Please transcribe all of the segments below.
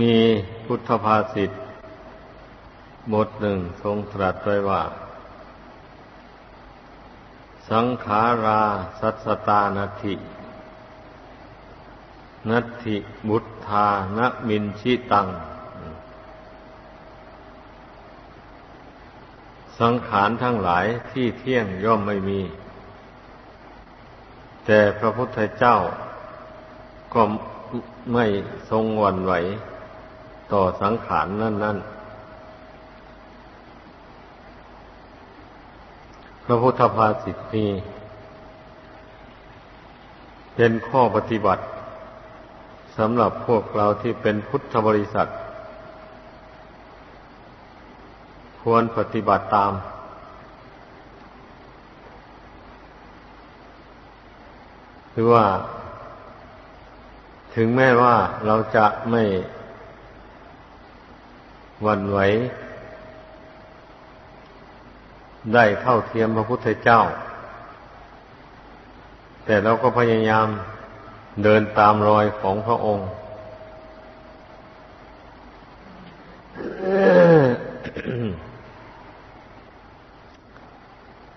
มีพุทธภาษิตบทหนึ่งทรงตรัสไว้ว่า สังขาราสัสตานาทินัตถิบุตธานมินชิตัง สังขารทั้งหลายที่เที่ยงย่อมไม่มี แต่พระพุทธเจ้าก็ไม่ทรงวันไหว ต่อสังขารนนั่นๆ พระพุทธภาษิตนี้เป็นข้อปฏิบัติสำหรับพวกเราที่เป็นพุทธบริษัท ควรปฏิบัติตามหรือว่า ถึงแม้ว่าเราจะไม่ วันไหว ได้เท่าเทียมพระพุทธเจ้า แต่เราก็พยายามเดินตามรอยของพระองค์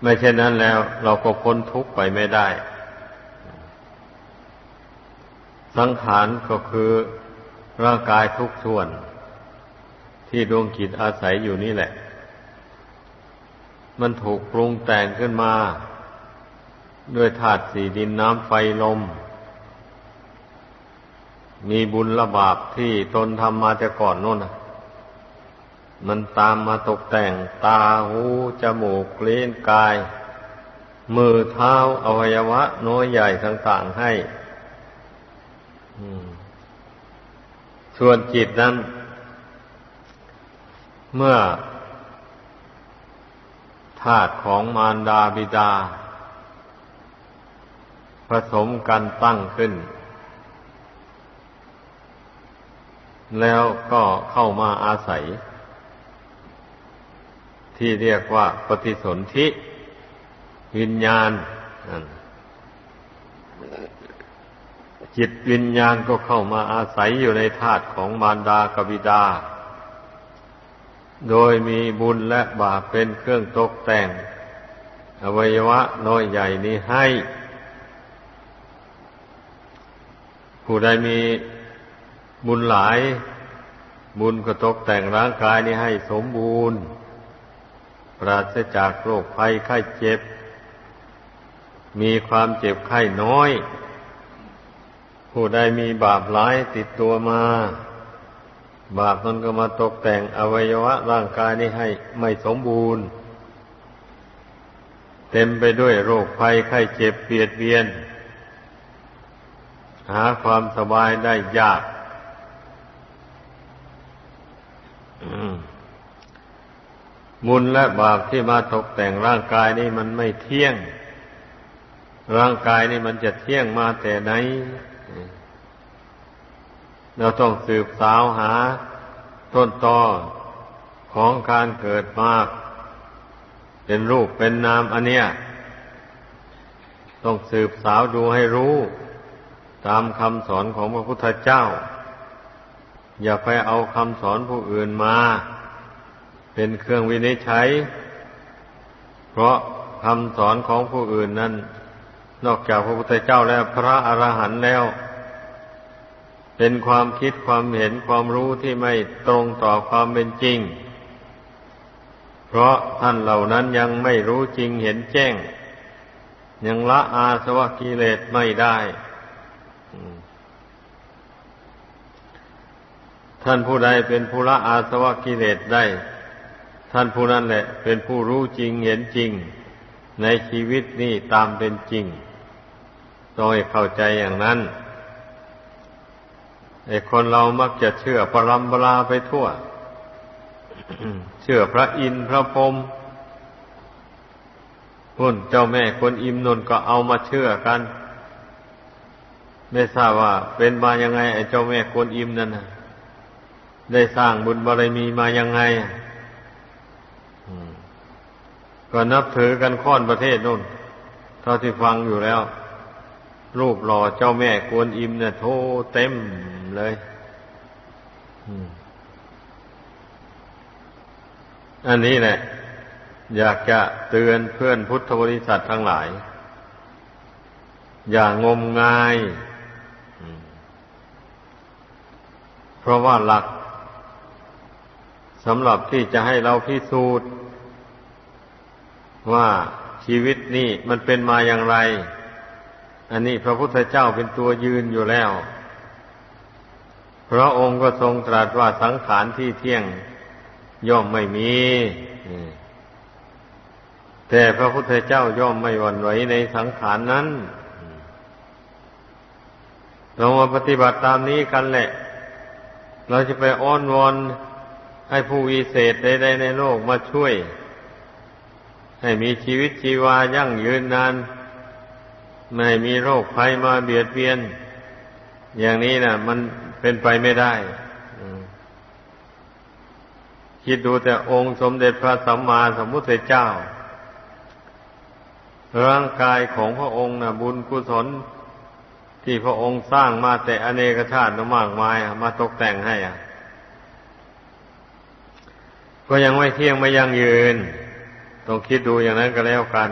ไม่เช่นนั้นแล้วเราก็พ้นทุกข์ไปไม่ได้ สังขารก็คือร่างกายทุกส่วน ที่ดวงจิตอาศัยอยู่นี่แหละ มันถูกปรุงแต่งขึ้นมา ด้วยธาตุสี่ดินน้ำไฟลม มีบุญละบาปที่ตนทำมาแต่ก่อนนู่นมันตามมาตกแต่งตาหูจมูกเลี้นกาย มือเท้าอวัยวะ น้อยใหญ่ต่างๆให้ส่วนจิตนั้น เมื่อธาตุของมารดาบิดา ผสมกันตั้งขึ้น แล้วก็เข้ามาอาศัย ที่เรียกว่าปฏิสนธิวิญญาณ จิตวิญญาณก็เข้ามาอาศัยอยู่ในธาตุของมารดากบิดา โดยมีบุญและบาปเป็นเครื่องตกแต่ง อวัยวะน้อยใหญ่นี้ให้ ผู้ใดมีบุญหลาย บุญก็ตกแต่งร่างกายนี้ให้สมบูรณ์ ปราศจากโรคภัยไข้เจ็บ มีความเจ็บไข้น้อย ผู้ใดมีบาปหลายติดตัวมา บาปนั้นก็มาตกแต่งอวัยวะร่างกายนี้ให้ไม่สมบูรณ์ เต็มไปด้วยโรคภัยไข้เจ็บเปียดเบียน หาความสบายได้ยากบุญและบาปที่มาตกแต่งร่างกายนี่มันไม่เที่ยง ร่างกายนี่มันจะเที่ยงมาแต่ไหน เราต้องสืบสาวหาต้นตอของการเกิดมาเป็นรูปเป็นนามอันเนี้ย ต้องสืบสาวดูให้รู้ ตามคำสอนของพระพุทธเจ้า อย่าไปเอาคำสอนผู้อื่นมา เป็นเครื่องวินิจฉัย เพราะคำสอนของผู้อื่นนั้น นอกจากพระพุทธเจ้าแล้วพระอรหันต์แล้ว เป็นความคิดความเห็นความรู้ที่ไม่ตรงต่อความเป็นจริง เพราะท่านเหล่านั้นยังไม่รู้จริงเห็นแจ้ง ยังละอาสวะกิเลสไม่ได้ท่านผู้ใดเป็นผู้ละอาสวะกิเลสได้ ท่านผู้นั้นแหละ เป็นผู้รู้จริงเห็นจริง ในชีวิตนี้ตามเป็นจริงต้องให้เข้าใจอย่างนั้น ไอ้คนเรามักจะเชื่อปรำปราไปทั่ว เชื่อพระอินทร์พระพรหมพุ่นเจ้าแม่คนอิมนนก็เอามาเชื่อกัน ไม่ทราบว่า เป็นมายังไง ไอ้เจ้าแม่คนอิมนั่นนะได้สร้างบุญบารมีมายังไงก็นับถือกันค่อนประเทศนู่น เท่าที่ฟังอยู่แล้ว รูปหล่อเจ้าแม่กวนอิมเนี่ยโทเต็ม เลยอันนี้แหละ อยากจะเตือนเพื่อนพุทธบริษัททั้งหลาย อย่างงมงาย เพราะว่าหลักสำหรับที่จะให้เราพิสูจน์ ว่าชีวิตนี่มันเป็นมาอย่างไร อันนี้พระพุทธเจ้าเป็นตัวยืนอยู่แล้ว พระองค์ก็ทรงตรัสว่าสังขารที่เที่ยงย่อมไม่มี แต่พระพุทธเจ้าย่อมไม่หวั่นไหวในสังขารนั้น เรามาปฏิบัติตามนี้กันแหละ เราจะไปอ้อนวอนให้ผู้วิเศษใดๆในโลกมาช่วย ให้มีชีวิตชีวายั่งยืนนาน ไม่มีโรคภัยมาเบียดเบียน อย่างนี้นะมัน เป็นไปไม่ได้คิดดูแต่องค์สมเด็จพระสัมมาสัมพุทธเจ้า ร่างกายของพระองค์นะบุญกุศลที่พระองค์สร้างมาแต่อเนกชาติมากมายมาตกแต่งให้อะ ก็ยังไม่เที่ยงไม่ยั่งยืน ต้องคิดดูอย่างนั้นก็แล้วกัน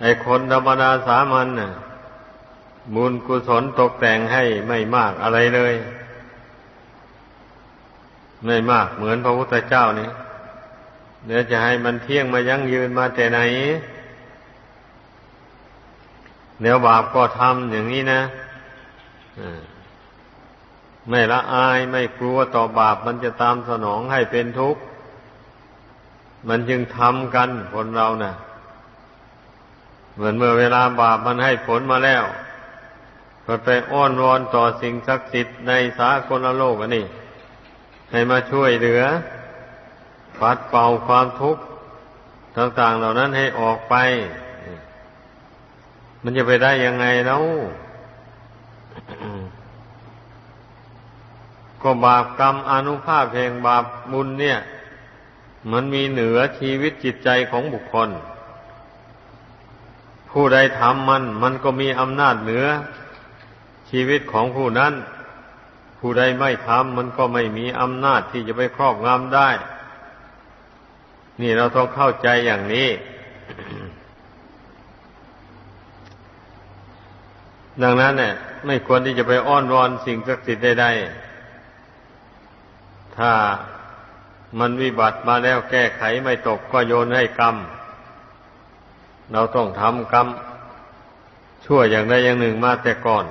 ไอ้คนธรรมดาสามัญน่ะ บุญกุศลตกแต่งให้ไม่มากอะไรเลย ไม่มากเหมือนพระพุทธเจ้านี่เดี๋ยวจะให้มันเที่ยงมายั่งยืนมาแต่ไหนเดี๋ยวบาปก็ทำอย่างนี้นะไม่ละอายไม่กลัวต่อบาปมันจะตามสนองให้เป็นทุกข์ มันจึงทำกันคนเรานะ่ะ เหมือนเมื่อเวลาบาปมันให้ผลมาแล้ว ก็ไปอ้อนวอนต่อสิ่งศักดิ์สิทธิ์ในสากลโลกอันนี้ ให้มาช่วยเหลือ ปัดเป่าความทุกข์ต่าง ๆ เหล่านั้นให้ออกไป มันจะไปได้ยังไงแล้วก็บาปกรรมอนุภาพแห่งบาปบุญเนี่ย มันมีเหนือชีวิตจิตใจของบุคคล ผู้ใดทำมัน มันก็มีอำนาจเหนือ ชีวิตของผู้นั้น ผู้ใดไม่ทำมันก็ไม่มีอำนาจที่จะไปครอบงำได้ นี่เราต้องเข้าใจอย่างนี้ ดังนั้นเนี่ยไม่ควรที่จะไปอ้อนวอนสิ่งศักดิ์สิทธิ์ใดๆถ้ามันวิบัติมาแล้วแก้ไขไม่ตกก็โยนให้กรรม เราต้องทำกรรมชั่วอย่างใดอย่างหนึ่งมาแต่ก่อน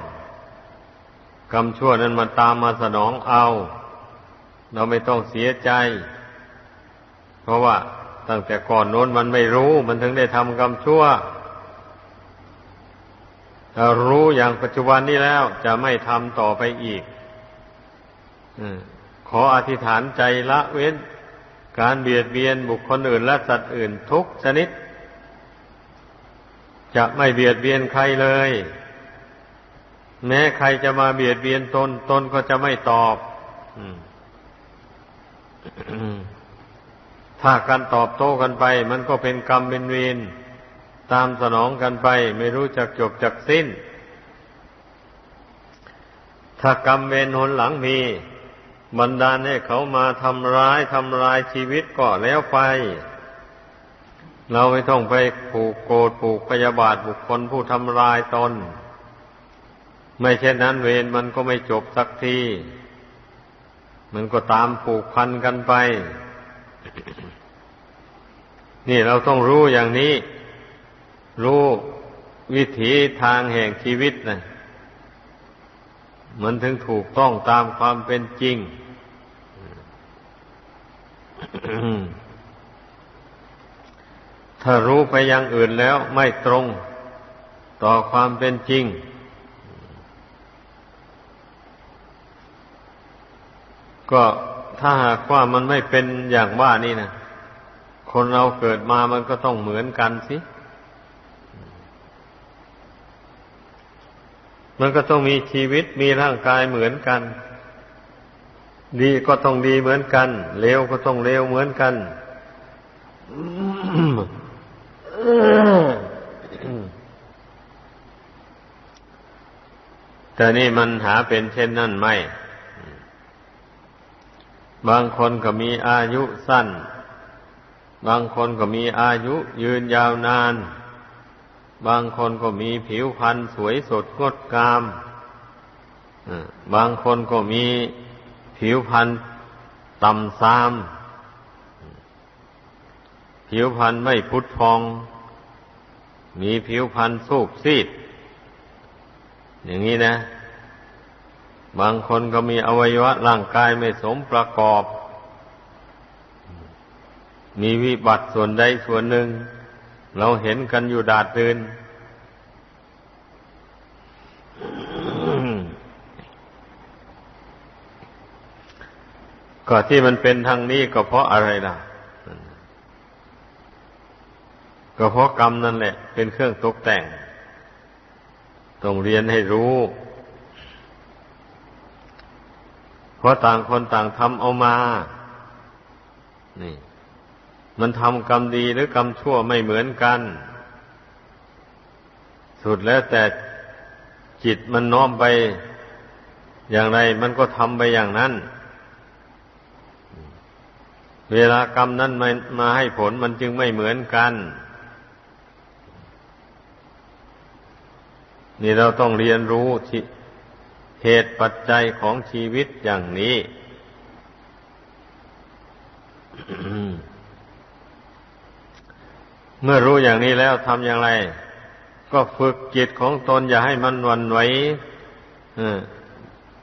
กรรมชั่วนั้นมันตามมาสนองเอา เราไม่ต้องเสียใจ เพราะว่าตั้งแต่ก่อนโน้นมันไม่รู้ มันถึงได้ทำกรรมชั่วถ้ารู้อย่างปัจจุบันนี้แล้วจะไม่ทำต่อไปอีกอขออธิษฐานใจละเว้น การเบียดเบียนบุคคลอื่นและสัตว์อื่นทุกชนิด จะไม่เบียดเบียนใครเลย แม้ใครจะมาเบียดเบียนตน ตนก็จะไม่ตอบถ้าการตอบโต้กันไป มันก็เป็นกรรมเป็นเวรตามสนองกันไป ไม่รู้จักจบจักสิ้น ถ้ากรรมเวรหนหลังมีบันดาให้เขามาทำร้ายทำลายชีวิตก็แล้วไป เราไม่ต้องไปผูกโกรธผูกพยาบาทบุคคลผู้ทำลายตน ไม่เช่นนั้นเวรมันก็ไม่จบสักที มันก็ตามผูกพันกันไป นี่เราต้องรู้อย่างนี้ รู้วิถีทางแห่งชีวิตนะมันถึงถูกต้องตามความเป็นจริง ถ้ารู้ไปอย่างอื่นแล้วไม่ตรงต่อความเป็นจริง ก็ถ้าหากว่ามันไม่เป็นอย่างว่านี่นะคนเราเกิดมามันก็ต้องเหมือนกันสิมันก็ต้องมีชีวิตมีร่างกายเหมือนกัน ดีก็ต้องดีเหมือนกัน เลวก็ต้องเลวเหมือนกัน แต่นี่มันหาเป็นเช่นนั่นไม่ บางคนก็มีอายุสั้น บางคนก็มีอายุยืนยาวนาน บางคนก็มีผิวพรรณสวยสดงดงาม บางคนก็มีผิวพรรณต่ำซาม ผิวพรรณไม่พุทธพอง มีผิวพรรณสูบซีด อย่างนี้นะ บางคนก็มีอวัยวะร่างกายไม่สมประกอบ มีวิบัติส่วนใดส่วนหนึ่ง เราเห็นกันอยู่ดาดดืนก็ที่มันเป็นทางนี้ก็เพราะอะไรล่ะ ก็เพราะกรรมนั่นแหละ เป็นเครื่องตกแต่ง ต้องเรียนให้รู้ เพราะต่างคนต่างทำเอามา นี่ มันทำกรรมดีหรือกรรมชั่วไม่เหมือนกัน สุดแล้วแต่จิตมันน้อมไป อย่างไรมันก็ทำไปอย่างนั้น เวลากรรมนั้นมามาให้ผลมันจึงไม่เหมือนกัน นี่เราต้องเรียนรู้ที่ เหตุปัจจัยของชีวิตอย่างนี้ เมื่อรู้อย่างนี้แล้วทำอย่างไร ก็ฝึกจิตของตนอย่าให้มันวันไหว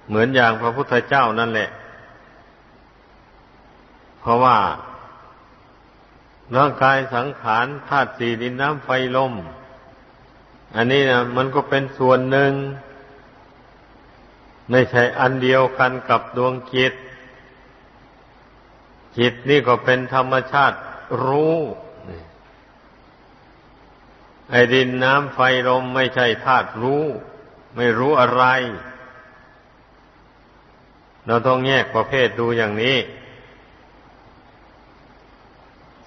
เหมือนอย่างพระพุทธเจ้านั่นแหละ เพราะว่าร่างกายสังขารธาตุสี่ดินน้ำไฟลม อันนี้นะมันก็เป็นส่วนหนึ่ง ไม่ใช่อันเดียวกันกับดวงจิต จิตนี่ก็เป็นธรรมชาติรู้ไอ้ดินน้ำไฟลมไม่ใช่ธาตุรู้ ไม่รู้อะไร เราต้องแยกประเภทดูอย่างนี้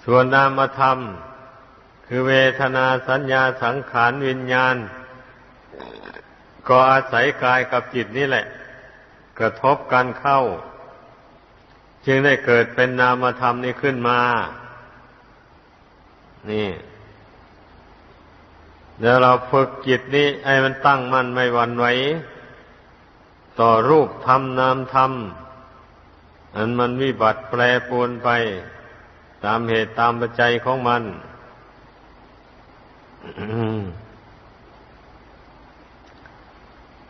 ส่วนนามธรรม คือเวทนาสัญญาสังขารวิญญาณ ก็อาศัยกายกับจิตนี่แหละ กระทบกันเข้า จึงได้เกิดเป็นนามธรรมนี้ขึ้นมา นี่เดี๋ยวเราฝึกจิตนี้ให้มันตั้งมั่นไม่หวั่นไหวต่อรูปธรรมนามธรรมอันมันวิบัติแปรปรวนไป ตามเหตุตามปัจจัยของมัน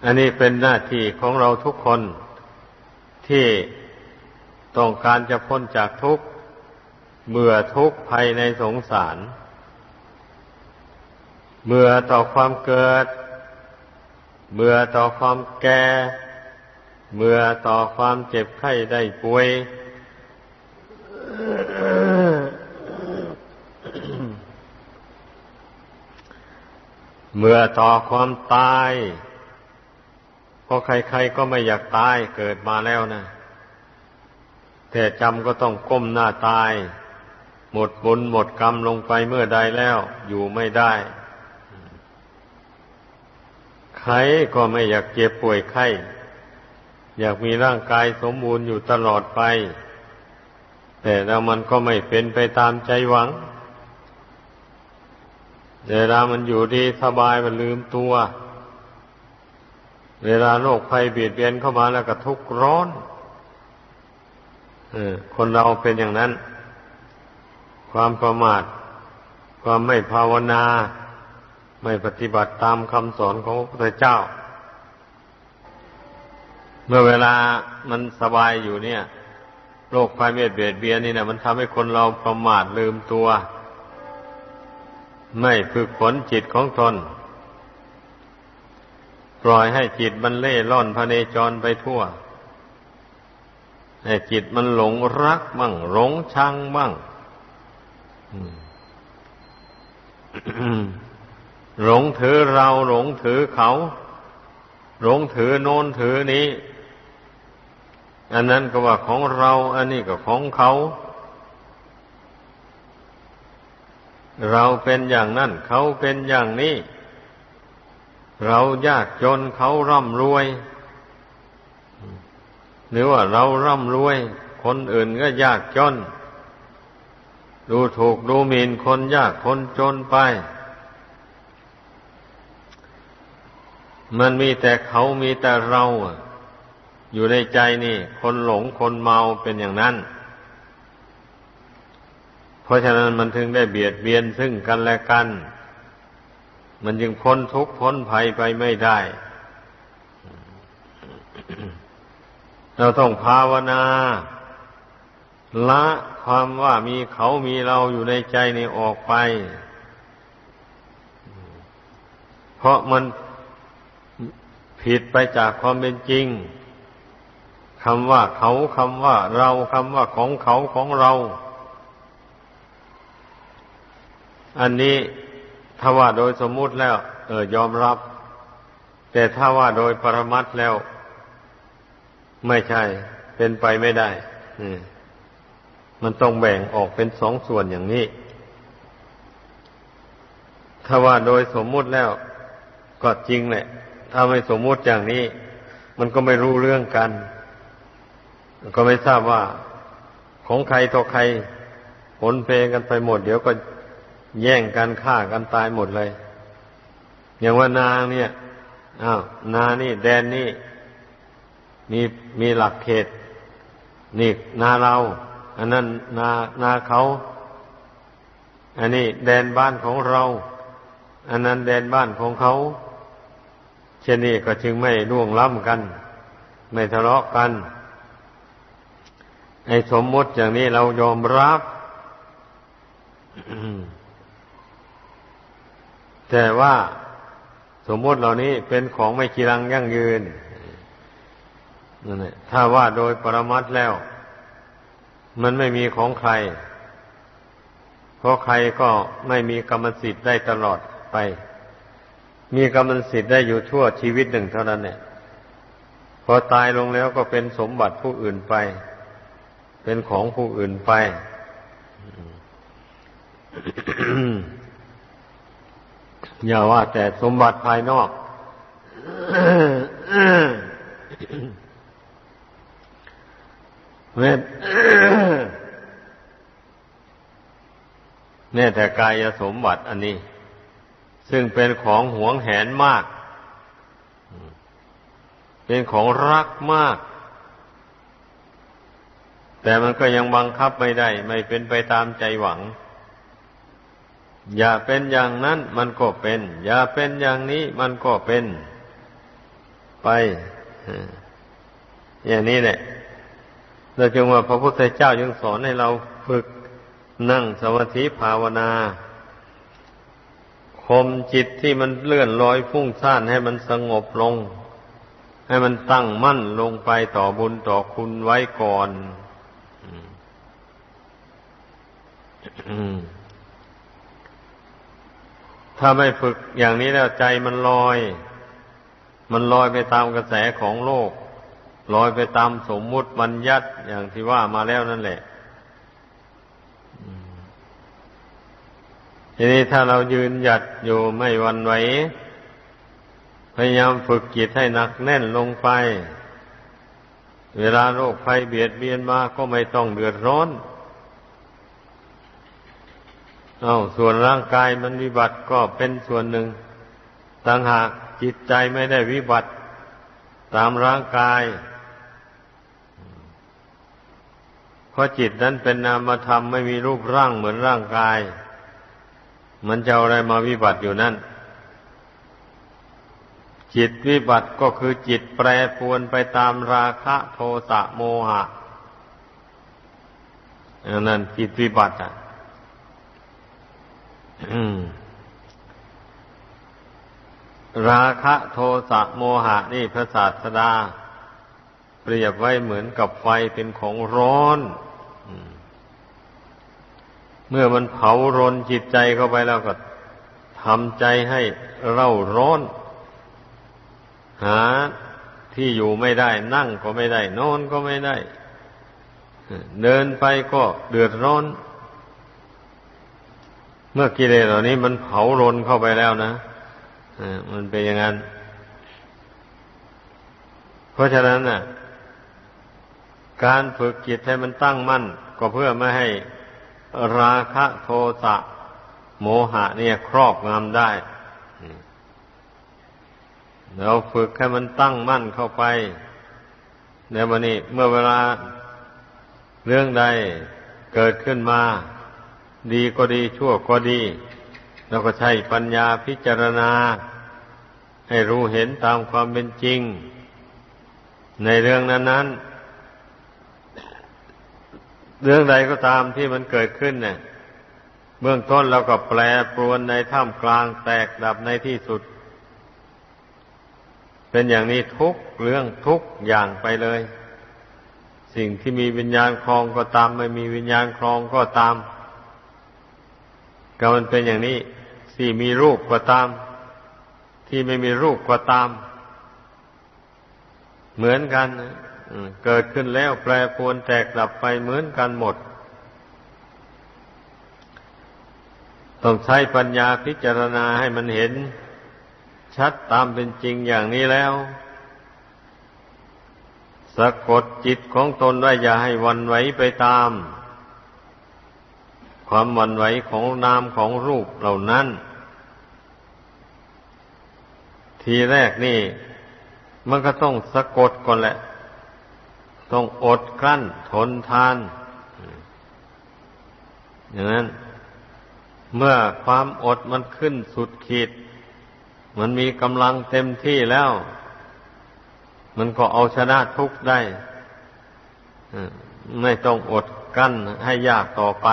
อันนี้เป็นหน้าที่ของเราทุกคนที่ต้องการจะพ้นจากทุกข์เบื่อทุกข์ภายในสงสาร เบื่อต่อความเกิด เบื่อต่อความแก่ เบื่อต่อความเจ็บไข้ได้ป่วย เมื่อต่อความตาย เพราะใครๆก็ไม่อยากตายเกิดมาแล้วนะแต่จำก็ต้องก้มหน้าตาย หมดบุญหมดกรรมลงไปเมื่อใดแล้ว อยู่ไม่ได้ ใครก็ไม่อยากเจ็บป่วยไข้ อยากมีร่างกายสมบูรณ์อยู่ตลอดไป แต่แล้วมันก็ไม่เป็นไปตามใจหวังเวลามันอยู่ดีสบายมันลืมตัว เวลาโรคภัยเบียดเบียนเข้ามาแล้วก็ทุกข์ร้อนอคนเราเป็นอย่างนั้น ความประมาท ความไม่ภาวนา ไม่ปฏิบัติตามคำสอนของพระพุทธเจ้า เมื่อเวลามันสบายอยู่เนี่ยโรคภัยเบียดเบียนนี่นะมันทำให้คนเราประมาทลืมตัว ไม่ฝึกฝนจิตของตน ปล่อยให้จิตมันเล่ร่อนพเนจรไปทั่ว ให้จิตมันหลงรักบ้างหลงชังบ้างหลงถือเราหลงถือเขา หลงถือโน้นถือนี้ อันนั้นก็ว่าของเรา อันนี้ก็ของเขา เราเป็นอย่างนั้น เขาเป็นอย่างนี้ เรายากจนเขาร่ำรวย หรือว่าเราร่ำรวย คนอื่นก็ยากจน ดูถูกดูหมิ่นคนยากคนจนไป มันมีแต่เขามีแต่เราอยู่ในใจนี่ คนหลงคนเมาเป็นอย่างนั้น เพราะฉะนั้นมันถึงได้เบียดเบียนซึ่งกันและกัน มันจึงพ้นทุกข์พ้นภัยไปไม่ได้ เราต้องภาวนา ละความว่ามีเขามีเราอยู่ในใจนี่ออกไป เพราะมันผิดไปจากความเป็นจริงคำว่าเขาคำว่าเราคำว่าของเขาของเรา อันนี้ ถ้าว่าโดยสมมุติแล้ว เออยอมรับ แต่ถ้าว่าโดยปรมัตแล้ว ไม่ใช่ เป็นไปไม่ได้มันต้องแบ่งออกเป็นสองส่วนอย่างนี้ ถ้าว่าโดยสมมุติแล้ว ก็จริงแหละ ถ้าไม่สมมุติอย่างนี้ มันก็ไม่รู้เรื่องกัน ก็ไม่ทราบว่าของใครต่อใครผลเพกันไปหมด เดี๋ยวก็ แย่งกันฆ่ากันตายหมดเลย อย่างว่านาเนี่ยอ้าวนานี่ แดนนี่ มีมีหลักเขต นี่นาเรา อันนั้นนานาเขา อันนี้แดนบ้านของเรา อันนั้นแดนบ้านของเขา เช่นนี้ก็จึงไม่ร่วงล้ำกัน ไม่ทะเลาะกันไอ้สมมติอย่างนี้เรายอมรับ แต่ว่าสมมติเหล่านี้เป็นของไม่กีรังยั่งยืนนั่นแหละถ้าว่าโดยปรมัตแล้ว มันไม่มีของใคร เพราะใครก็ไม่มีกรรมสิทธิ์ได้ตลอดไป มีกรรมสิทธิ์ได้อยู่ทั่วชีวิตหนึ่งเท่านั้นเนี่ยพอตายลงแล้วก็เป็นสมบัติผู้อื่นไป เป็นของผู้อื่นไป อย่าว่าแต่สมบัติภายนอก แม้แม้แต่กายสมบัติอันนี้ ซึ่งเป็นของหวงแหนมาก เป็นของรักมาก แต่มันก็ยังบังคับไม่ได้ ไม่เป็นไปตามใจหวัง อย่าเป็นอย่างนั้นมันก็เป็น อย่าเป็นอย่างนี้มันก็เป็น ไปอย่างนี้แหละเราจึงว่าพระพุทธเจ้ายังสอนให้เราฝึกนั่งสมาธิภาวนาคมจิตที่มันเลื่อนลอยฟุ้งซ่านให้มันสงบลง ให้มันตั้งมั่นลงไปต่อบุญต่อคุณไว้ก่อน ถ้าไม่ฝึกอย่างนี้แล้วใจมันลอย มันลอยไปตามกระแสของโลก ลอยไปตามสมมุติบัญญัติอย่างที่ว่ามาแล้วนั่นแหละ ทีนี้ถ้าเรายืนหยัดอยู่ไม่วันไหว พยายามฝึกจิตให้หนักแน่นลงไป เวลาโรคภัยเบียดเบียนมาก็ไม่ต้องเดือดร้อน เอาส่วนร่างกายมันวิบัติก็เป็นส่วนหนึ่งต่างหากจิตใจไม่ได้วิบัติ ตามร่างกายเพราะจิตนั้นเป็นนามธรรมไม่มีรูปร่างเหมือนร่างกาย มันจะอะไรมาวิบัติอยู่นั่น จิตวิบัติก็คือจิตแปรปวนไปตามราคะโทสะโมหะอันนั้นจิตวิบัติอะ ราคะโทสะโมหะนี่พระศาสดา เปรียบไว้เหมือนกับไฟเป็นของร้อนเมื่อมันเผารนจิตใจเข้าไปแล้วก็ทำใจให้เร่าร้อน หาที่อยู่ไม่ได้ นั่งก็ไม่ได้ นอนก็ไม่ได้ เดินไปก็เดือดร้อน เมื่อกิเลสเหล่านี้มันเผารนเข้าไปแล้วนะมันเป็นอย่างนั้น เพราะฉะนั้นน่ะ การฝึกจิตให้มันตั้งมั่น ก็เพื่อไม่ให้ราคะโทสะโมหะเนี่ยครอบงำได้ เราฝึกให้มันตั้งมั่นเข้าไปในวันนี้เมื่อเวลาเรื่องใดเกิดขึ้นมา ดีก็ดีชั่วก็ดีเราก็ใช้ปัญญาพิจารณา ให้รู้เห็นตามความเป็นจริง ในเรื่องนั้น ๆ เรื่องใดก็ตามที่มันเกิดขึ้นเนี่ยเบื้องต้นเราก็แปลปรวนในท่ามกลางแตกดับในที่สุด เป็นอย่างนี้ทุกเรื่องทุกอย่างไปเลย สิ่งที่มีวิญญาณครองก็ตาม ไม่มีวิญญาณครองก็ตาม ก็มันเป็นอย่างนี้ที่มีรูปก็ตาม ที่ไม่มีรูปก็ตาม เหมือนกันเกิดขึ้นแล้วแปรปรวนแตกดับไปเหมือนกันหมด ต้องใช้ปัญญาพิจารณาให้มันเห็น ชัดตามเป็นจริงอย่างนี้แล้วสะกดจิตของตนไว้อย่าให้วันไหวไปตาม ความวันไหวของนามของรูปเหล่านั้น ทีแรกนี่ มันก็ต้องสะกดก่อนแหละ ต้องอดกลั้นทนทาน อย่างนั้น เมื่อความอดมันขึ้นสุดขีด มันมีกำลังเต็มที่แล้ว มันก็เอาชนะทุกข์ได้ไม่ต้องอดกั้นให้ยากต่อไป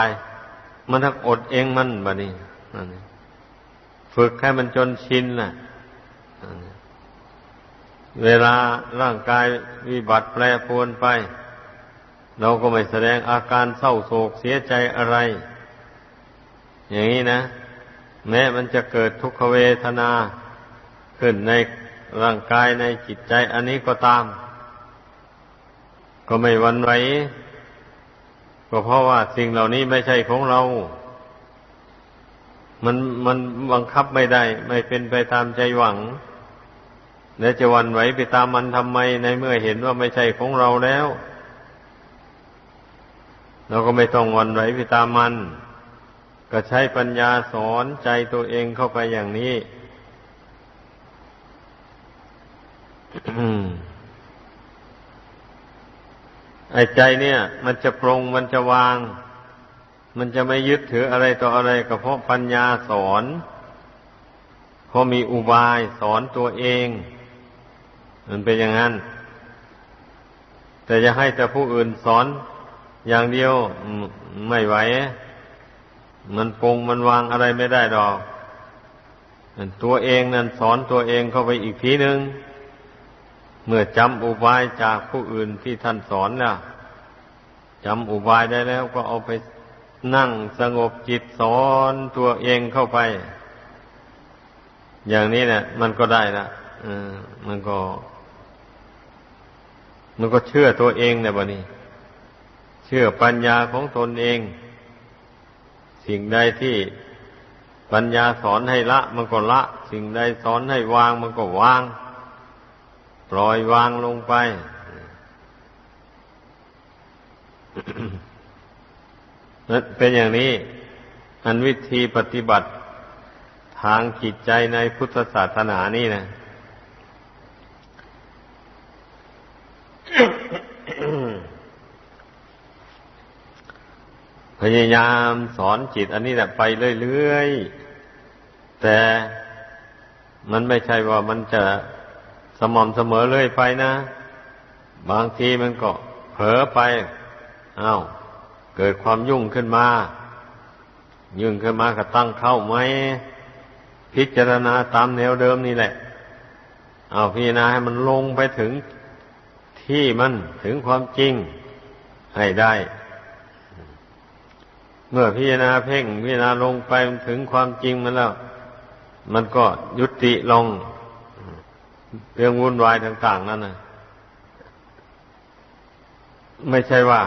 มันถ้าอดเองมันบะนี่ฝึกให้มันจนชินน่ะเวลาร่างกายวิบัติแปรปรวนไป เราก็ไม่แสดงอาการเศร้าโศกเสียใจอะไร อย่างนี้นะ แม้มันจะเกิดทุกขเวทนาขึ้นในร่างกายในจิตใจอันนี้ก็ตาม ก็ไม่วันไหว ก็เพราะว่าสิ่งเหล่านี้ไม่ใช่ของเรา มันมันบังคับไม่ได้ ไม่เป็นไปตามใจหวังแล้วจะวันไหวไปตามมันทำไมในเมื่อเห็นว่าไม่ใช่ของเราแล้ว เราก็ไม่ต้องวันไหวไปตามมัน ก็ใช้ปัญญาสอนใจตัวเองเข้าไปอย่างนี้ ไอ้ใจเนี่ย มันจะปรงมันจะวาง มันจะไม่ยึดถืออะไรต่ออะไรก็เพราะปัญญาสอนเพราะมีอุบายสอนตัวเอง มันเป็นอย่างนั้น แต่จะให้แต่ผู้อื่นสอนอย่างเดียวไม่ไหว มันปรงมันวางอะไรไม่ได้ดอก ตัวเองนั่นสอนตัวเองเข้าไปอีกทีหนึ่ง เมื่อจำอุบายจากผู้อื่นที่ท่านสอนนะจำอุบายได้แล้วก็เอาไปนั่งสงบจิตสอนตัวเองเข้าไป อย่างนี้เนี่ย มันก็ได้ละมันก็ มันก็เชื่อตัวเองเนี่ยบะนี่เชื่อปัญญาของตนเอง สิ่งใดที่ปัญญาสอนให้ละ มันก็ละ สิ่งใดสอนให้วาง มันก็วาง ปล่อยวางลงไปนั่นเป็นอย่างนี้ อันวิธีปฏิบัติทางจิตใจในพุทธศาสนานี่นะพยายามสอนจิต อันนี้แหละไปเรื่อยๆแต่มันไม่ใช่ว่ามันจะ สม่ำเสมอเรื่อยไปนะ บางทีมันก็เผลอไปอา้าวเกิดความยุ่งขึ้นมา ยุ่งขึ้นมาก็ตั้งเข้าไหม พิจารณาตามแนวเดิมนี่แหละ เอาพิจารณาให้มันลงไปถึงที่มันถึงความจริงให้ได้ เมื่อพิจารณาเพ่งพิจารณาลงไปถึงความจริงมันแล้ว มันก็ยุติลง เรื่องวุ่นวายต่าง ๆ นั่นนะไม่ใช่ว่า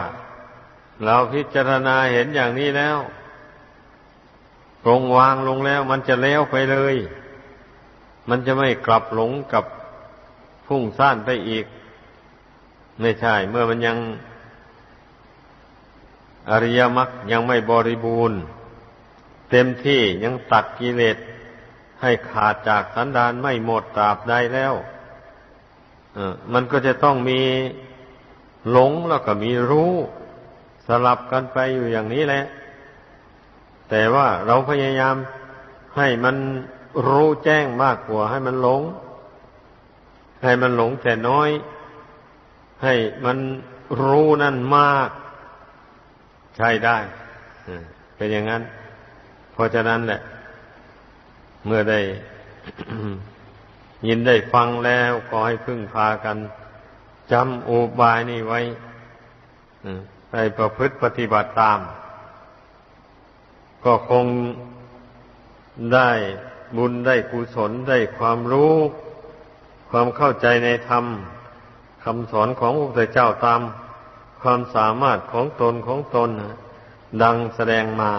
เราพิจารณาเห็นอย่างนี้แล้วปรงวางลงแล้ว มันจะเลี้ยวไปเลย มันจะไม่กลับหลงกับพุ่งซ่านไปอีก ไม่ใช่ เมื่อมันยัง อริยมรรคยังไม่บริบูรณ์ เต็มที่ยังตัดกิเลส ให้ขาดจากสันดานไม่หมดตราบใดแล้วมันก็จะต้องมีหลงแล้วก็มีรู้สลับกันไปอยู่อย่างนี้แหละ แต่ว่าเราพยายามให้มันรู้แจ้งมากกว่าให้มันหลง ให้มันหลงแต่น้อย ให้มันรู้นั่นมาก ใช่ได้ เป็นอย่างนั้น เพราะฉะนั้นแหละ เมื่อได้ยินได้ฟังแล้วก็ให้พึ่งพากันจำอุบายนี่ไว้ไปประพฤติปฏิบัติตาม ก็คงได้บุญได้กุศลได้ความรู้ ความเข้าใจในธรรมคำสอนของพระพุทธเจ้าตาม ความสามารถของตนของตน ดังแสดงมา